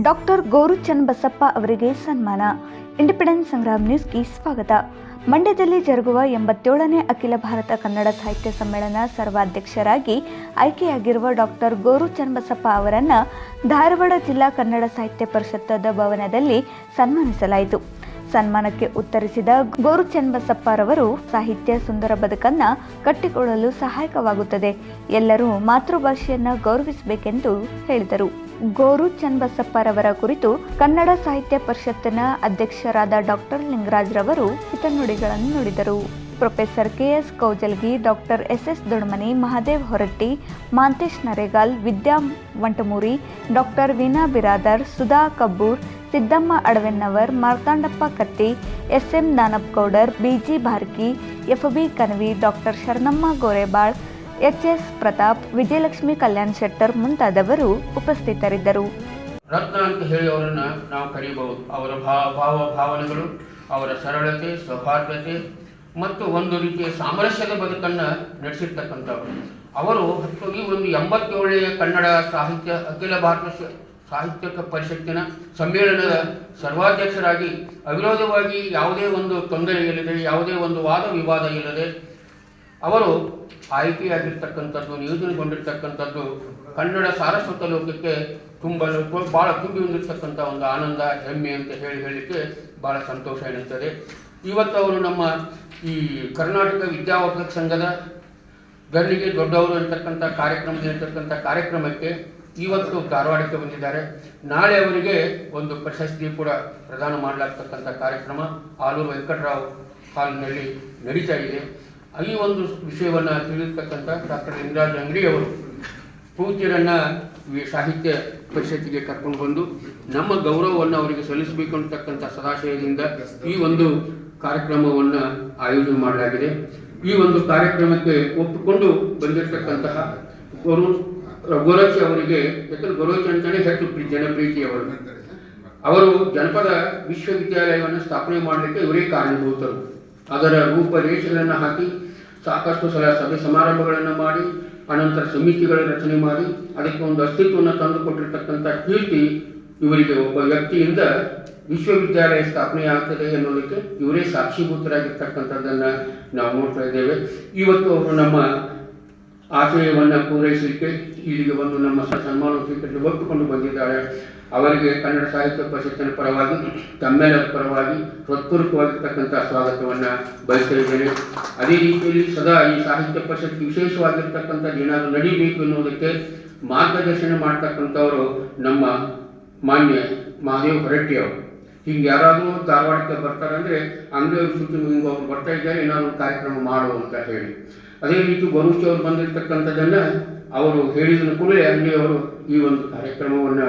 Doctor Goru Channabasappa ಅವರಿಗೆ ಸನ್ಮಾನ. Independence Sangram ನ್ಯೂಸ್ಗೆ ಸ್ವಾಗತ. ಮಂಡ್ಯದಲ್ಲಿ ಜರುಗುವ ಎಂಬತ್ತೇಳನೇ ಅಖಿಲ ಭಾರತ ಕನ್ನಡ ಸಾಹಿತ್ಯ ಸಮ್ಮೇಳನ ಸರ್ವಾಧ್ಯಕ್ಷರಾಗಿ ಆಯ್ಕೆಯಾಗಿರುವ ಡಾಕ್ಟರ್ ಗೋರು ಚನ್ನಬಸಪ್ಪ ಅವರನ್ನು ಧಾರವಾಡ ಜಿಲ್ಲಾ ಕನ್ನಡ ಸಾಹಿತ್ಯ ಪರಿಷತ್ತದ ಭವನದಲ್ಲಿ ಸನ್ಮಾನಿಸಲಾಯಿತು. ಸನ್ಮಾನಕ್ಕೆ ಉತ್ತರಿಸಿದ ಗೋರು ಚನ್ನಬಸಪ್ಪರವರು ಸಾಹಿತ್ಯ ಸುಂದರ ಬದುಕನ್ನು ಕಟ್ಟಿಕೊಳ್ಳಲು ಸಹಾಯಕವಾಗುತ್ತದೆ. ಎಲ್ಲರೂ ಮಾತೃಭಾಷೆಯನ್ನು ಗೌರವಿಸಬೇಕೆಂದು ಹೇಳಿದರು. ಗೋರು ಚನ್ನಬಸಪ್ಪರವರ ಕುರಿತು ಕನ್ನಡ ಸಾಹಿತ್ಯ ಪರಿಷತ್ತಿನ ಅಧ್ಯಕ್ಷರಾದ ಡಾಕ್ಟರ್ ಲಿಂಗರಾಜ್ ರವರು ಹಿತನುಡಿಗಳನ್ನು ನುಡಿದರು. Professor K S Koujalgi, doctor S S Dodmani Mahadev Horatti, Mantesh Naregal, Vidya Vantamuri, doctor Veena Biradar, Sudha Kabbur, Siddamma Adavennavar, Martandappa Katti S M Danapgoudar B G Bharki, F B Kanavi, doctor Sharanamma Gorebal H S Pratap, Vijayalakshmi Kalyan Shettar ಮುಂತಾದವರು ಉಪಸ್ಥಿತರಿದ್ದರು. ರತ್ನ ಅಂತ ಹೇಳಿ ಅವರನ್ನು ನಾವು ಕರೆಯಬಹುದು ಅವರ ಭಾವ ಭಾವ ಭಾವನೆಗಳು, ಅವರ ಸರಳತೆ, ಸೌಹಾರ್ದತೆ ಮತ್ತು ಒಂದು ರೀತಿಯ ಸಾಮರಸ್ಯದ ಬದುಕನ್ನು ನಡೆಸಿರ್ತಕ್ಕಂಥವರು. ಅವರು ಈ ಒಂದು ಎಂಬತ್ತೇಳನೆಯ ಕನ್ನಡ ಸಾಹಿತ್ಯ, ಅಖಿಲ ಭಾರತ ಸಾಹಿತ್ಯ ಪರಿಷತ್ತಿನ ಸಮ್ಮೇಳನದ ಸರ್ವಾಧ್ಯಕ್ಷರಾಗಿ ಅವಿರೋಧವಾಗಿ ಯಾವುದೇ ಒಂದು ತೊಂದರೆ ಇಲ್ಲದೆ, ಯಾವುದೇ ಒಂದು ವಾದ ವಿವಾದ ಇಲ್ಲದೆ ಅವರು ಆಯ್ಕೆಯಾಗಿರ್ತಕ್ಕಂಥದ್ದು ನಿಯೋಜನೆಗೊಂಡಿರ್ತಕ್ಕಂಥದ್ದು ಕನ್ನಡ ಸಾರಸ್ವತ ಲೋಕಕ್ಕೆ ತುಂಬ ಭಾಳ ತುಂಬಿ ಹೊಂದಿರ್ತಕ್ಕಂಥ ಒಂದು ಆನಂದ, ಹೆಮ್ಮೆ ಅಂತ ಹೇಳಿ ಹೇಳಲಿಕ್ಕೆ ಭಾಳ ಸಂತೋಷ ಎನಿಸ್ತದೆ ಇವತ್ತು ಅವರು ನಮ್ಮ ಈ ಕರ್ನಾಟಕ ವಿದ್ಯಾವರ್ಧಕ ಸಂಘದ ಗಣ್ಣಿಗೆ ದೊಡ್ಡವರು ಅಂತಕ್ಕಂಥ ಕಾರ್ಯಕ್ರಮದಲ್ಲಿರ್ತಕ್ಕಂಥ ಕಾರ್ಯಕ್ರಮಕ್ಕೆ ಇವತ್ತು ಧಾರವಾಡಕ್ಕೆ ಬಂದಿದ್ದಾರೆ. ನಾಳೆ ಅವರಿಗೆ ಒಂದು ಪ್ರಶಸ್ತಿ ಕೂಡ ಪ್ರದಾನ ಮಾಡಲಾಗ್ತಕ್ಕಂಥ ಕಾರ್ಯಕ್ರಮ. ಆಲೂರು ವೆಂಕಟರಾವ್ ಹಾಲ್ನಲ್ಲಿ ನಡೀತಾ ಇದೆ. ಈ ಒಂದು ವಿಷಯವನ್ನು ತಿಳಿರ್ತಕ್ಕಂಥ ಡಾಕ್ಟರ್ ಲಿಂಗರಾಜ್ ಅಂಗಡಿ ಅವರು ಪೂಜ್ಯರನ್ನ ಸಾಹಿತ್ಯ ಪರಿಷತ್ತಿಗೆ ಕರ್ಕೊಂಡು ಬಂದು ನಮ್ಮ ಗೌರವವನ್ನು ಅವರಿಗೆ ಸಲ್ಲಿಸಬೇಕು ಅಂತಕ್ಕಂಥ ಸದಾಶಯದಿಂದ ಈ ಒಂದು ಕಾರ್ಯಕ್ರಮವನ್ನು ಆಯೋಜನೆ ಮಾಡಲಾಗಿದೆ. ಈ ಒಂದು ಕಾರ್ಯಕ್ರಮಕ್ಕೆ ಒಪ್ಪಿಕೊಂಡು ಬಂದಿರತಕ್ಕಂತಹ ಗುರು ರಘುರಾಜ್ ಅವರಿಗೆ, ಯಾಕಂದ್ರೆ ಗೊರಚಿ ಅಂತಾನೆ ಹೆಚ್ಚು ಜನಪ್ರೀತಿ ಜನಪ್ರೀತಿಯವರು ಅವರು ಜನಪದ ವಿಶ್ವವಿದ್ಯಾಲಯವನ್ನು ಸ್ಥಾಪನೆ ಮಾಡಲಿಕ್ಕೆ ಇವರೇ ಕಾರಣಭೂತರು. ಅದರ ರೂಪರೇಷೆಗಳನ್ನು ಹಾಕಿ ಸಾಕಷ್ಟು ಸಲ ಸಭೆ ಸಮಾರಂಭಗಳನ್ನು ಮಾಡಿ, ಅನಂತರ ಸಮಿತಿಗಳ ರಚನೆ ಮಾಡಿ, ಅದಕ್ಕೆ ಒಂದು ಅಸ್ತಿತ್ವವನ್ನು ತಂದುಕೊಟ್ಟಿರ್ತಕ್ಕಂಥ ಕೀರ್ತಿ ಇವರಿಗೆ ಒಬ್ಬ ವ್ಯಕ್ತಿಯಿಂದ ವಿಶ್ವವಿದ್ಯಾಲಯ ಸ್ಥಾಪನೆ ಆಗ್ತದೆ ಅನ್ನೋದಕ್ಕೆ ಇವರೇ ಸಾಕ್ಷೀಭೂತರಾಗಿರ್ತಕ್ಕಂಥದ್ದನ್ನು ನಾವು ನೋಡ್ತಾ ಇದ್ದೇವೆ. ಇವತ್ತು ಅವರು ನಮ್ಮ ಆಶಯವನ್ನು ಪೂರೈಸಲಿಕ್ಕೆ ಇಲ್ಲಿಗೆ ಬಂದು ನಮ್ಮ ಸನ್ಮಾನ ಸ್ವೀಕರಿಸಿ ಒಪ್ಪಿಕೊಂಡು ಬಂದಿದ್ದಾರೆ. ಅವರಿಗೆ ಕನ್ನಡ ಸಾಹಿತ್ಯ ಪರಿಷತ್ತಿನ ಪರವಾಗಿ ತಮ್ಮೆಲ್ಲರ ಪರವಾಗಿ ಹೃತ್ಪೂರ್ವಕವಾಗಿರ್ತಕ್ಕಂಥ ಸ್ವಾಗತವನ್ನು ಬಯಸ್ತಾ ಅದೇ ರೀತಿಯಲ್ಲಿ ಸದಾ ಈ ಸಾಹಿತ್ಯ ಪರಿಷತ್ ವಿಶೇಷವಾಗಿರ್ತಕ್ಕಂಥದ್ದು ಏನಾದರೂ ನಡೀಬೇಕು ಎನ್ನುವುದಕ್ಕೆ ಮಾರ್ಗದರ್ಶನ ಮಾಡ್ತಕ್ಕಂಥವರು ನಮ್ಮ ಮಾನ್ಯ ಮಹಾದೇವ್ ಹೊರಟ್ಟಿ ಅವರು ಹಿಂಗೆ ಯಾರಾದರೂ ಧಾರವಾಡಕ್ಕೆ ಬರ್ತಾರಂದ್ರೆ ಅಂಗಡಿಯವ್ರ ಸುದ್ದಿ ಹಿಂಗೆ ಅವ್ರು ಬರ್ತಾ ಇದ್ದಾರೆ, ಏನಾದ್ರು ಕಾರ್ಯಕ್ರಮ ಮಾಡು ಅಂತ ಹೇಳಿ. ಅದೇ ರೀತಿ ಗರುಚಿ ಅವರು ಬಂದಿರತಕ್ಕಂಥದ್ದನ್ನು ಅವರು ಹೇಳಿದ ಕೂಡಲೇ ಅಂಗಡಿಯವರು ಈ ಒಂದು ಕಾರ್ಯಕ್ರಮವನ್ನು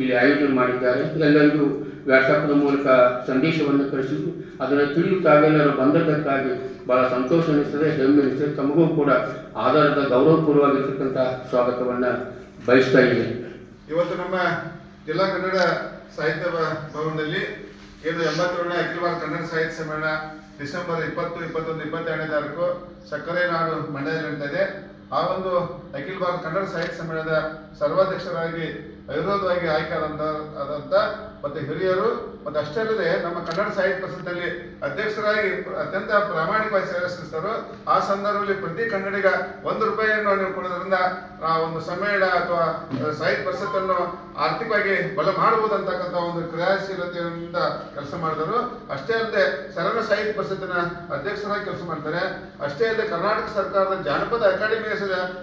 ಇಲ್ಲಿ ಆಯೋಜನೆ ಮಾಡಿದ್ದಾರೆ. ಎಲ್ಲರಿಗೂ ವ್ಯಾಟ್ಸಪ್ನ ಮೂಲಕ ಸಂದೇಶವನ್ನು ಕಳಿಸಿದ್ದು ಅದನ್ನು ತಿಳಿದು ತಾವೆಲ್ಲರೂ ಬಂದದ್ದಕ್ಕಾಗಿ ಬಹಳ ಸಂತೋಷ ಅನಿಸ್ತದೆ. ಹೆಮ್ಮೆ ಅನಿಸ್ತದೆ. ತಮಗೂ ಕೂಡ ಆಧಾರದ ಗೌರವಪೂರ್ವವಾಗಿರ್ತಕ್ಕಂಥ ಸ್ವಾಗತವನ್ನು ಬಯಸ್ತಾ ಇದ್ದೇನೆ. ಇವತ್ತು ನಮ್ಮ ಜಿಲ್ಲಾ ಕನ್ನಡ ಸಾಹಿತ್ಯ ಭವನದಲ್ಲಿ ಏನು ಎಂಬತ್ತೇಳನೇ ಅಖಿಲ ಭಾರತ ಕನ್ನಡ ಸಾಹಿತ್ಯ ಸಮ್ಮೇಳನ ಡಿಸೆಂಬರ್ ಇಪ್ಪತ್ತು, ಇಪ್ಪತ್ತೊಂದು, ಇಪ್ಪತ್ತೆರಡನೇ ತಾರೀಕು ಸಕ್ಕರೆ ನಾಡು ಮಂಡ್ಯದಲ್ಲಿ ನಡೀತಾ ಆ ಒಂದು ಅಖಿಲ ಭಾರತ ಕನ್ನಡ ಸಾಹಿತ್ಯ ಸಮ್ಮೇಳನದ ಸರ್ವಾಧ್ಯಕ್ಷರಾಗಿ, ಅವಿರೋಧವಾಗಿ ಆಯ್ಕೆ ಆದಂತ ಮತ್ತೆ ಹಿರಿಯರು, ಮತ್ತೆ ಅಷ್ಟೇ ಅಲ್ಲದೆ ನಮ್ಮ ಕನ್ನಡ ಸಾಹಿತ್ಯ ಪರಿಷತ್ನಲ್ಲಿ ಅಧ್ಯಕ್ಷರಾಗಿ ಅತ್ಯಂತ ಪ್ರಾಮಾಣಿಕವಾಗಿ ಸೇವೆ ಸಲ್ಲಿಸಿದರು ಆ ಸಂದರ್ಭದಲ್ಲಿ ಪ್ರತಿ ಕನ್ನಡಿಗ ಒಂದು ರೂಪಾಯಿಯನ್ನು ನೀವು ಕೊಡೋದ್ರಿಂದ ಆ ಒಂದು ಸಮ್ಮೇಳನ ಅಥವಾ ಸಾಹಿತ್ಯ ಪರಿಷತ್ತನ್ನು ಆರ್ಥಿಕವಾಗಿ ಬಲ ಮಾಡಬಹುದು ಅಂತಕ್ಕಂಥ ಒಂದು ಕ್ರಿಯಾಶೀಲತೆಯಿಂದ ಕೆಲಸ ಮಾಡಿದರು ಅಷ್ಟೇ ಅಲ್ಲದೆ ಸರಳ ಸಾಹಿತ್ಯ ಪರಿಷತ್ತಿನ ಅಧ್ಯಕ್ಷರಾಗಿ ಕೆಲಸ ಮಾಡ್ತಾರೆ. ಅಷ್ಟೇ ಅಲ್ಲದೆ ಕರ್ನಾಟಕ ಸರ್ಕಾರದ ಜಾನಪದ ಅಕಾಡೆಮಿ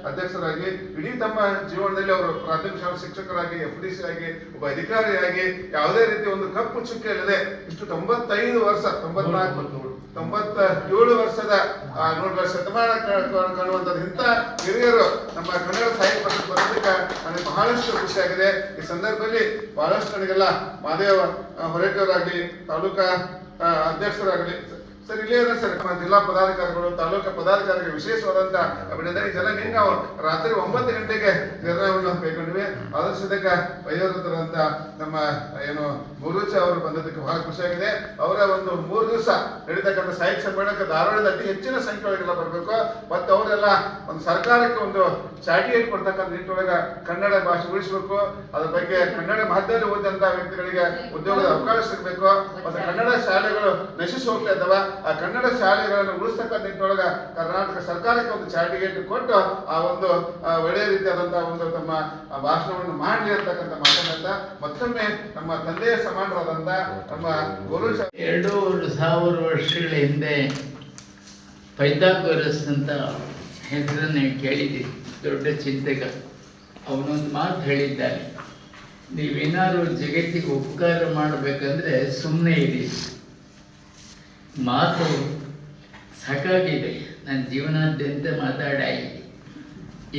ಅಧ್ಯಕ್ಷರಾಗಿ ಇಡೀ ತಮ್ಮ ಜೀವನದಲ್ಲಿ ಅವರು ಪ್ರಾಥಮಿಕ ಶಾಲಾ ಶಿಕ್ಷಕರಾಗಿ ಎಫ್ ಡಿ ಸಿ ಆಗಿ, ಒಬ್ಬ ಅಧಿಕಾರಿಯಾಗಿ ಯಾವುದೇ ರೀತಿ ಒಂದು ಕಪ್ಪು ಚುಕ್ಕೆ ಇಲ್ಲದೆ ಇಷ್ಟು ತೊಂಬತ್ತೈದು ವರ್ಷ ತೊಂಬತ್ನಾಲ್ಕು ತೊಂಬತ್ತ ಏಳು ವರ್ಷದ ಆ, ನೋಡ್ರಿ ಶತಮಾನ ಕಾಣುವಂಥದ್ದು ಹಿರಿಯರು ನಮ್ಮ ಕನ್ನಡ ಸಾಹಿತ್ಯ ಬರೋದಕ್ಕೆ ನನಗೆ ಬಹಳಷ್ಟು ಖುಷಿಯಾಗಿದೆ ಈ ಸಂದರ್ಭದಲ್ಲಿ ಬಹಳಷ್ಟು ನನಗೆಲ್ಲ ಮಹಾದೇವ ಆ, ಹೊರಟವರಾಗಲಿ ತಾಲೂಕಾ ಅಧ್ಯಕ್ಷರಾಗಲಿ ಸರ್, ಇಲ್ಲೇ ಇದೆ ಸರ್, ನಮ್ಮ ಜಿಲ್ಲಾ ಪದಾಧಿಕಾರಿಗಳು, ತಾಲೂಕು ಪದಾಧಿಕಾರಿಗಳು ವಿಶೇಷವಾದಂತ ಅಭಿನಂದನೆ. ಇದೆಲ್ಲ ನಿನ್ನೆ ನಾವು ರಾತ್ರಿ ಒಂಬತ್ತು ಗಂಟೆಗೆ ನಿರ್ಣಯವನ್ನು ಕೈಗೊಂಡ್ವಿ. ಆದರ್ಶದಕ್ಕ ವಯೋವೃತ್ತರಂತ ನಮ್ಮ ಏನು ಮುರುಚ ಅವರು ಬಂದದಕ್ಕೆ ಬಹಳ ಖುಷಿಯಾಗಿದೆ ಅವರ ಒಂದು ಮೂರು ದಿವಸ ನಡೀತಕ್ಕಂಥ ಸಾಹಿತ್ಯ ಸಮ್ಮೇಳನಕ್ಕೆ ಧಾರವಾಡದ ಅತಿ ಹೆಚ್ಚಿನ ಸಂಖ್ಯೆಯೊಳಗೆಲ್ಲ ಬರಬೇಕು. ಮತ್ತು ಅವರೆಲ್ಲ ಒಂದು ಸರ್ಕಾರಕ್ಕೆ ಒಂದು ಚಾಟಿಯೇಟ್ ಕೊಡ್ತಕ್ಕಂಥ ನಿಟ್ಟಿನೊಳಗೆ ಕನ್ನಡ ಭಾಷೆ ಉಳಿಸಬೇಕು. ಅದ್ರ ಬಗ್ಗೆ ಕನ್ನಡ ಮಾಧ್ಯಮದಲ್ಲಿ ಓದಿದಂತ ವ್ಯಕ್ತಿಗಳಿಗೆ ಉದ್ಯೋಗದ ಅವಕಾಶ ಸಿಗಬೇಕು. ಮತ್ತು ಕನ್ನಡ ಶಾಲೆಗಳು ನಶಿಸಿ ಹೋಗ್ತಾ ಇದ್ದಾವ ಆ ಕನ್ನಡ ಶಾಲೆಗಳನ್ನು ಉಳಿಸ್ತಕ್ಕ ನಿಟ್ಟಿನೊಳಗ ಕರ್ನಾಟಕ ಸರ್ಕಾರಕ್ಕೆ ಒಂದು ಚಾಟಿಗೇಟ್ ಕೊಟ್ಟು ಆ ಒಂದು ಒಳ್ಳೆಯ ರೀತಿಯಾದಂತಹ ಒಂದು ತಮ್ಮ ಭಾಷಣವನ್ನು ಮಾಡಲಿ ಅಂತಕ್ಕಂಥ ಮಾತನ್ನ ಮತ್ತೊಮ್ಮೆ ನಮ್ಮ ತಂದೆಯ ಸಮಾನರಾದಂತ ನಮ್ಮ ಗುರು ಎರಡು ಸಾವಿರ ವರ್ಷಗಳ ಹಿಂದೆ ಪೈಥಾಗೊರಸ್ ಅಂತ ಹೆಸರನ್ನು ಕೇಳಿದ್ದೀನಿ ದೊಡ್ಡ ಚಿಂತೆಗ ಅವನೊಂದು ಮಾತು ಹೇಳಿದ್ದಾನೆ, ನೀವೇನಾದ್ರೂ ಜಗತ್ತಿಗೆ ಉಪಕಾರ ಮಾಡಬೇಕಂದ್ರೆ ಸುಮ್ಮನೆ ಇರಿ. ಮಾತು ಸಾಕಾಗಿದೆ ನನ್ನ ಜೀವನಾದ್ಯಂತ ಮಾತಾಡಾಗಿದೆ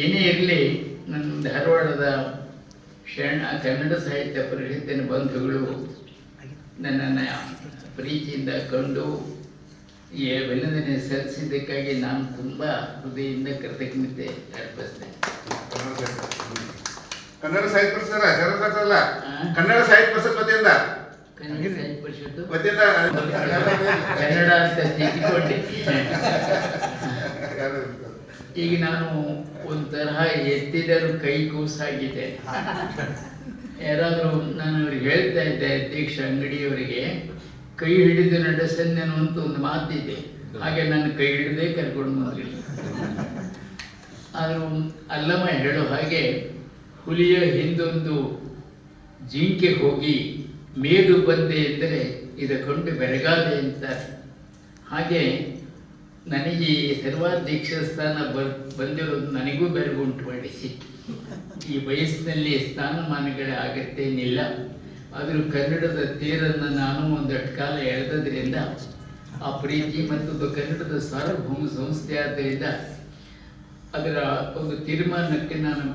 ಏನೇ ಇರಲಿ ನನ್ನ ಧಾರವಾಡದ ಶರಣ ಕನ್ನಡ ಸಾಹಿತ್ಯ ಪರಿಷತ್ತಿನ ಬಂಧುಗಳು ನನ್ನನ್ನು ಪ್ರೀತಿಯಿಂದ ಕಂಡು ಈ ಅಭಿನಂದನೆ ಸಲ್ಲಿಸಿದ್ದಕ್ಕಾಗಿ ನಾನು ತುಂಬ ಹೃದಯದಿಂದ ಕೃತಜ್ಞತೆ ಅರ್ಪಿಸ್ತೇನೆ. ಕನ್ನಡ ಸಾಹಿತ್ಯ ಅಲ್ಲ. ಕನ್ನಡ ಸಾಹಿತ್ಯ ಪರಿಷತ್ ವತಿಯಿಂದ ಕನ್ನಡ ಅಂತ ಈಗ ನಾನು ಒಂದು ತರಹ ಎತ್ತಿದರೂ ಕೈ ಕೂಸಾಗಿದೆ. ಯಾರಾದರೂ ನಾನು ಅವ್ರಿಗೆ ಹೇಳ್ತಾ ಇದ್ದೆ ಅಧ್ಯಕ್ಷ ಅಂಗಡಿಯವರಿಗೆ ಕೈ ಹಿಡಿದು ನಡೆಸನ್ನೇನು ಅಂತ ಒಂದು ಮಾತಿದೆ. ಹಾಗೆ ನಾನು ಕೈ ಹಿಡಿದೇ ಕರ್ಕೊಂಡು ಬಂದ್ರಿ ಆದರೂ ಅಲ್ಲಮ್ಮ ಹೇಳೋ ಹಾಗೆ ಹುಲಿಯ ಹಿಂದೊಂದು ಜಿಂಕೆ ಹೋಗಿ ಮೇದು ಬಂದೆ ಎಂದರೆ ಇದು ಕಂಡು ಬೆರಗಾದೆ ಅಂತಾರೆ ಹಾಗೆ ನನಗೆ ಸರ್ವಾಧ್ಯಕ್ಷ ಸ್ಥಾನ ಬರ್ ಬಂದಿರೋದು ನನಗೂ ಬೆರಗುಂಟು ಮಾಡಿಸಿ. ಈ ವಯಸ್ಸಿನಲ್ಲಿ ಸ್ಥಾನಮಾನಗಳ ಆಗತ್ತೇನಿಲ್ಲ. ಆದರೂ ಕನ್ನಡದ ತೇರನ್ನು ನಾನು ಒಂದಷ್ಟು ಕಾಲ ಎಳೆದದ್ರಿಂದ, ಆ ಪ್ರೀತಿ ಮತ್ತು ಕನ್ನಡದ ಸಾರ್ವಭೌಮ ಸಂಸ್ಥೆ ಆದ್ದರಿಂದ ಅದರ ಒಂದು ತೀರ್ಮಾನಕ್ಕೆ ನಾನು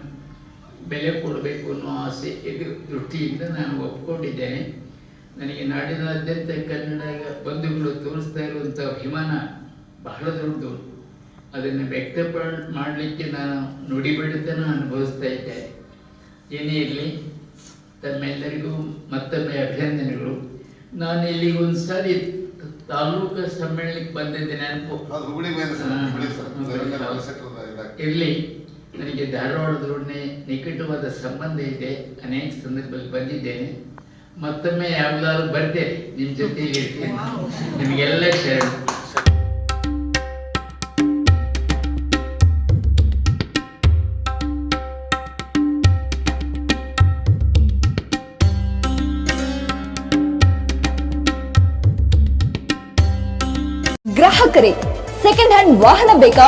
ಬೆಲೆ ಕೊಡಬೇಕು ಅನ್ನೋ ಆಸೆ ಇದು ದೃಷ್ಟಿಯಿಂದ ನಾನು ಒಪ್ಕೊಂಡಿದ್ದೇನೆ. ನನಗೆ ನಾಡಿನಾದ್ಯಂತ ಕನ್ನಡ ಬಂಧುಗಳು ತೋರಿಸ್ತಾ ಇರುವಂಥ ಅಭಿಮಾನ ಬಹಳ ದೊಡ್ಡದು. ಅದನ್ನು ವ್ಯಕ್ತ ಮಾಡಲಿಕ್ಕೆ ನಾನು ನುಡಿಬಿಡುತ್ತನ ಅನುಭವಿಸ್ತಾ ಇದ್ದೇನೆ ಏನೇ ಇರಲಿ ತಮ್ಮೆಲ್ಲರಿಗೂ ಮತ್ತೊಮ್ಮೆ ಅಭಿನಂದನೆಗಳು. ನಾನು ಇಲ್ಲಿಗೆ ಒಂದು ಸಾರಿ ತಾಲೂಕು ಸಮ್ಮೇಳನಕ್ಕೆ ಬಂದಿದ್ದೆ ನೆನಪು ಇರಲಿ. ನನಗೆ ಧಾರವಾಡದೊಡನೆ ನಿಕಟವಾದ ಸಂಬಂಧ ಇದೆ, ಅನೇಕ ಸಂದರ್ಭದಲ್ಲಿ ಬಂದಿದ್ದೇನೆ. ಮತ್ತೊಮ್ಮೆ ಯಾವ್ದಾದ್ರು ಬರ್ತೇನೆ ನಿಮ್ಮ ಜೊತೆಗೆ. ಇರ್ತೀನಿ ನಿಮಗೆಲ್ಲ ಶರಣ. ಗ್ರಾಹಕರೇ ಸೆಕೆಂಡ್ ಹ್ಯಾಂಡ್ ವಾಹನ ಬೇಕಾ?